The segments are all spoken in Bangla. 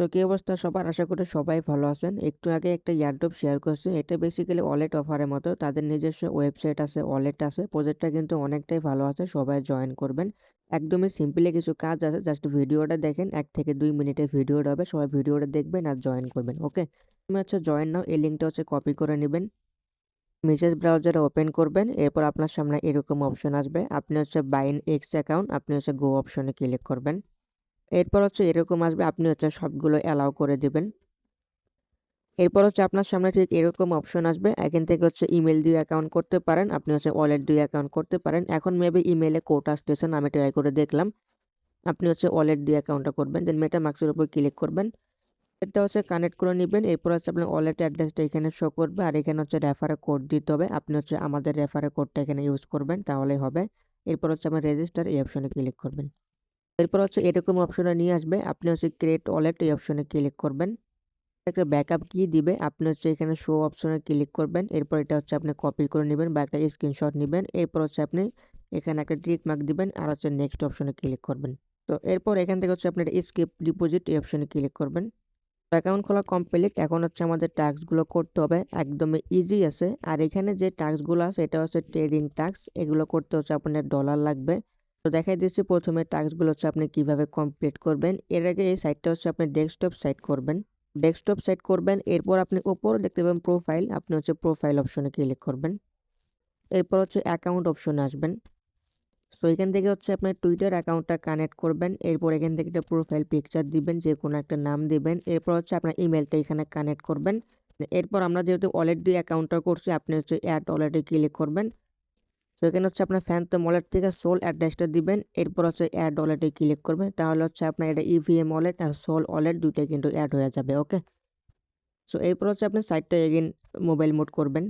সো কি অবস্থা সবার আশা করি সবাই ভালো আছেন। একটু আগে একটা ইয়ারড্রপ শেয়ার করছি। এটা বেসিক্যালি ওয়ালেট অফারের মতো। তাদের নিজস্ব ওয়েবসাইট আছে, ওয়ালেট আছে। প্রজেক্টটা কিন্তু অনেকটাই ভালো আছে, সবাই জয়েন করবেন। একদমই সিম্পলি কিছু কাজ আছে জাস্ট ভিডিওটা দেখেন, এক থেকে দুই মিনিটের ভিডিওটা হবে, সবাই ভিডিওটা দেখবেন আর জয়েন করবেন ওকে তুমি হচ্ছে জয়েন নাও, এই লিঙ্কটা হচ্ছে কপি করে নেবেন। মেসেজ ব্রাউজারে ওপেন করবেন, এরপর আপনার সামনে এরকম অপশন আসবে। আপনি হচ্ছে বাইন এক্স অ্যাকাউন্ট আপনি হচ্ছে গো অপশনে ক্লিক করবেন। এরপর হচ্ছে এরকম আসবে, আপনি হচ্ছে সবগুলো অ্যালাউ করে দেবেন। এরপর হচ্ছে আপনার সামনে ঠিক এরকম অপশন আসবে, এখান থেকে হচ্ছে ইমেল দিয়ে অ্যাকাউন্ট করতে পারেন, আপনি হচ্ছে ওয়ালেট দিয়ে অ্যাকাউন্ট করতে পারেন। এখন মেবি ইমেলে কোড আসতেছেন আমি ট্রাই করে দেখলাম। আপনি হচ্ছে ওয়ালেট দিয়ে অ্যাকাউন্টটা করবেন দেন মেটা মার্ক্সের উপর ক্লিক করবেন। এটা হচ্ছে কানেক্ট করে নেবেন, এরপর হচ্ছে আপনার ওয়ালেট অ্যাড্রেসটা এখানে শো করবে, আর এখানে হচ্ছে রেফারে কোড দিতে হবে। আপনি হচ্ছে আমাদের রেফারে কোডটা এখানে ইউজ করবেন, তাহলেই হবে। এরপর হচ্ছে আপনার রেজিস্টার এই অপশনে ক্লিক করবেন। এরপর হচ্ছে এরকম অপশনে নিয়ে আসবে। আপনি হচ্ছে ক্রিয়েট ওয়ালেট এই অপশনে ক্লিক করবেন। একটা ব্যাকআপ কি দিবে। আপনি হচ্ছে এখানে শো অপশনে ক্লিক করবেন। এরপর এটা হচ্ছে আপনি কপি করে নেবেন বা একটা স্ক্রিনশট নেবেন। এরপর হচ্ছে আপনি এখানে একটা ট্রিক মার্ক দিবেন আর হচ্ছে নেক্সট অপশনে ক্লিক করবেন। তো এরপর এখান থেকে হচ্ছে আপনি স্কিপ ডিপোজিট এই অপশনে ক্লিক করবেন। অ্যাকাউন্ট খোলা কমপ্লিট এখন হচ্ছে আমাদের টাস্কগুলো করতে হবে। একদমই ইজি আছে। আর এখানে যে টাস্কগুলো আছে, এটা হচ্ছে ট্রেডিং টাস্ক এগুলো করতে হচ্ছে আপনার ডলার লাগবে। তো দেখাই দিচ্ছি প্রথমে টাস্কগুলো হচ্ছে আপনি কীভাবে কমপ্লিট করবেন। এর আগে এই সাইটটা হচ্ছে আপনি ডেস্কটপ সাইট করবেন। ডেস্কটপ সেট করবেন, এরপর আপনি ওপর দেখতে পাবেন প্রোফাইল, আপনি হচ্ছে প্রোফাইল অপশনে ক্লিক করবেন। এরপর হচ্ছে অ্যাকাউন্ট অপশনে আসবেন। সো এখান থেকে হচ্ছে আপনার টুইটার অ্যাকাউন্টটা কানেক্ট করবেন, এরপর এখান থেকে একটা প্রোফাইল পিকচার দিবেন যে কোনো একটা নাম দিবেন, এরপর হচ্ছে আপনার ইমেলটা এখানে কানেক্ট করবেন। এরপর আমরা যেহেতু দিয়ে অ্যাকাউন্টটা করছি, আপনি হচ্ছে অ্যাড ওয়ালেটে ক্লিক করবেন। সো এখানে হচ্ছে আপনার ফ্যান্টম ওয়ালেট থেকে সোল অ্যাড্রেসটা দিবেন। এরপর হচ্ছে অ্যাড ওয়ালেটে ক্লিক করবেন। তাহলে হচ্ছে আপনার এটা ইভিএম ওয়ালেট আর সোল ওয়ালেট দুইটাই কিন্তু অ্যাড হয়ে যাবে ওকে সো এরপর হচ্ছে আপনি সাইটটা এগেন মোবাইল মোড করবেন।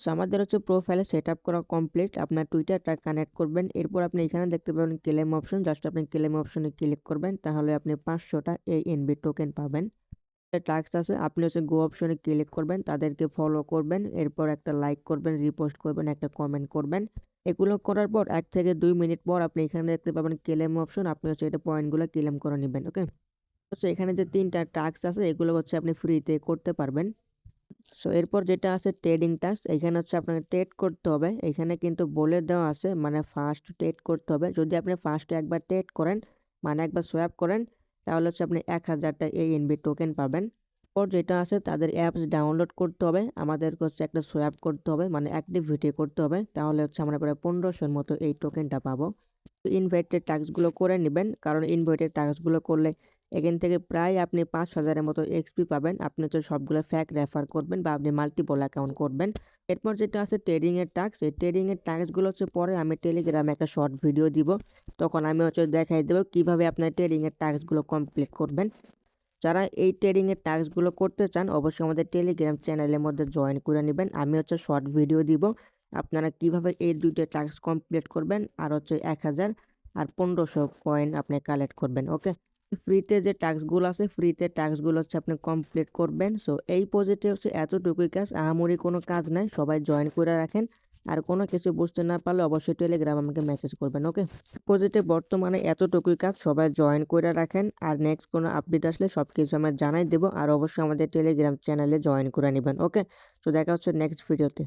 সো আমাদের হচ্ছে প্রোফাইলে সেট আপ করা কমপ্লিট আপনার টুইটারটা কানেক্ট করবেন। এরপর আপনি এখানে দেখতে পাবেন ক্লেম অপশন জাস্ট আপনি ক্লেম অপশনে ক্লিক করবেন। তাহলে আপনি পাঁচশোটা এই এনবি টোকেন পাবেন। টাস্ক আছে, আপনি হচ্ছে গো অপশনে ক্লিক করবেন, তাদেরকে ফলো করবেন, এরপর একটা লাইক করবেন রিপোস্ট করবেন, একটা কমেন্ট করবেন। এগুলো করার পর এক থেকে দুই মিনিট পর আপনি এখানে দেখতে পাবেন ক্লেম অপশন আপনি হচ্ছে এটা পয়েন্টগুলো ক্লেম করে নেবেন ওকে হচ্ছে এখানে যে তিনটা টাস্ক আছে, এগুলো হচ্ছে আপনি ফ্রিতে করতে পারবেন। সো এরপর যেটা আছে ট্রেডিং টাস্ক এখানে হচ্ছে আপনাকে ট্রেড করতে হবে। এখানে কিন্তু বলে দেওয়া আছে মানে ফার্স্ট ট্রেড করতে হবে। যদি আপনি ফার্স্টে একবার ট্রেড করেন মানে একবার সোয়াপ করেন তাহলে হচ্ছে আপনি এক হাজারটা এই এনবি টোকেন পাবেন। পর যেটা আছে তাদের অ্যাপস ডাউনলোড করতে হবে। আমাদেরকে হচ্ছে একটা সোয়াপ করতে হবে মানে অ্যাক্টিভিটি করতে হবে। তাহলে হচ্ছে আমরা প্রায় পনেরোশোর মতো এই টোকেনটা পাবো। ইনভাইটেড টাস্কগুলো করে নেবেন, কারণ ইনভাইটেড টাস্কগুলো করলে এখান থেকে প্রায় আপনি পাঁচ হাজারের মতো এক্সপি পাবেন। আপনি হচ্ছে সবগুলো ফ্যাক রেফার করবেন বা আপনি মাল্টিপল অ্যাকাউন্ট করবেন। এরপর যেটা আছে ট্রেডিংয়ের টাস্ক এই ট্রেডিংয়ের টাস্কগুলো হচ্ছে পরে আমি টেলিগ্রামে একটা শর্ট ভিডিও দিব। তখন আমি হচ্ছে দেখাই দেবো কীভাবে আপনার ট্রেডিংয়ের টাস্কগুলো কমপ্লিট করবেন। যারা এই ট্রেডিংয়ের টাস্কগুলো করতে চান, অবশ্যই আমাদের টেলিগ্রাম চ্যানেলের মধ্যে জয়েন করে নেবেন। আমি হচ্ছে শর্ট ভিডিও দিব। আপনারা কীভাবে এই দুইটা টাস্ক কমপ্লিট করবেন? আর হচ্ছে এক হাজার আর পনেরোশো কয়েন আপনি কালেক্ট করবেন ওকে ফ্রিতে যে টাস্কগুলো আছে ফ্রিতে টাস্কগুলো হচ্ছে আপনি কমপ্লিট করবেন। সো এই প্রজেক্টে হচ্ছে এতটুকুই কাজ, আহামরি কোনো কাজ নাই, সবাই জয়েন করে রাখেন। আর কোনো কিছু বুঝতে না পারলে অবশ্যই টেলিগ্রাম আমাকে মেসেজ করবেন ওকে প্রজেক্টে বর্তমানে এতটুকুই কাজ, সবাই জয়েন করে রাখেন। আর নেক্সট কোনো আপডেট আসলে সব কিছু আমরা জানাই দেবো। আর অবশ্যই আমাদের টেলিগ্রাম চ্যানেলে জয়েন করে নেবেন ওকে তো দেখা হচ্ছে নেক্সট ভিডিওতে